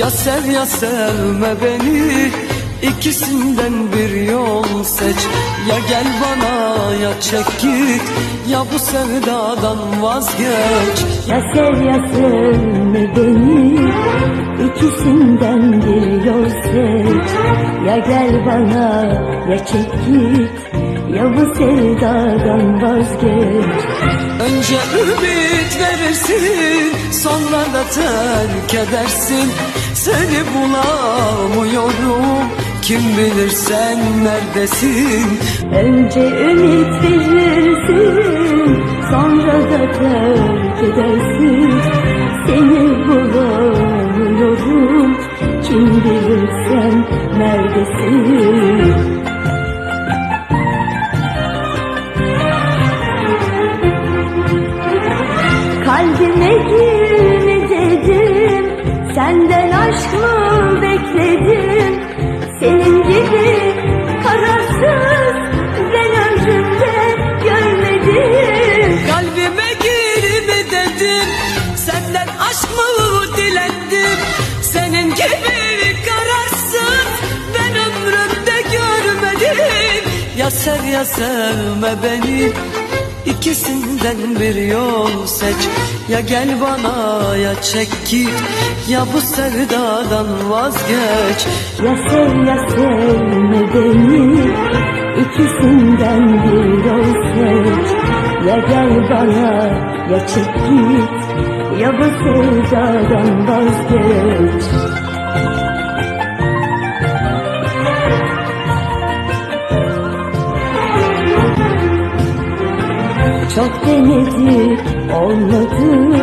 Ya sev ya sevme beni İkisinden bir yol seç. Ya gel bana ya çek git Ya bu sevdadan vazgeç. Ya sev ya sevme beni İkisinden bir yol seç. Ya gel bana ya çek git Ya bu sevdadan vazgeç. Önce ümit verirsin Sonra da terk edersin. Seni bulamıyorum Kim bilir sen neredesin? Önce ümit verirsin Sonra da terk edersin. Seni bulamıyorum Kim bilir sen neredesin Kalbime girme Senden aşk mı bekledim? Senin gibi kararsız Ben ömrümde görmedim. Kalbime girme Senden aşk mı dilendim? Senin gibi kararsın Ben ömrümde görmedim. Ya sev ya sevme beni İkisinden bir yol seç. Ya gel bana ya çek git. Ya bu sevdadan vazgeç. Ya sev ya sevme beni İkisinden bir yol seç. Ya gel bana ya çek git. Ya bu sevdadan vazgeç Çok denedik olmadı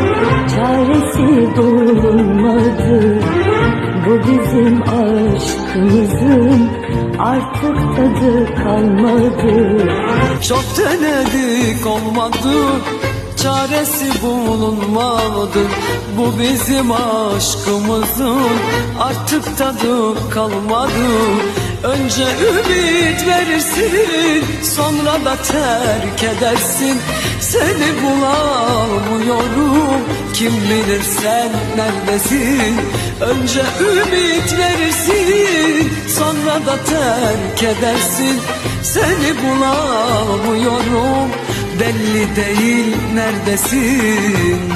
Çaresi bulunmadı. Bu bizim aşkımızın Artık tadı kalmadı. Çok denedik olmadı Çaresi bulunmadı Bu bizim aşkımızın Artık tadı kalmadı. Önce ümit verirsin Sonra da terk edersin. Seni bulamıyorum Kim bilir sen neredesin? Önce ümit verirsin Sonra da terk edersin. Seni bulamıyorum Belli değil neredesin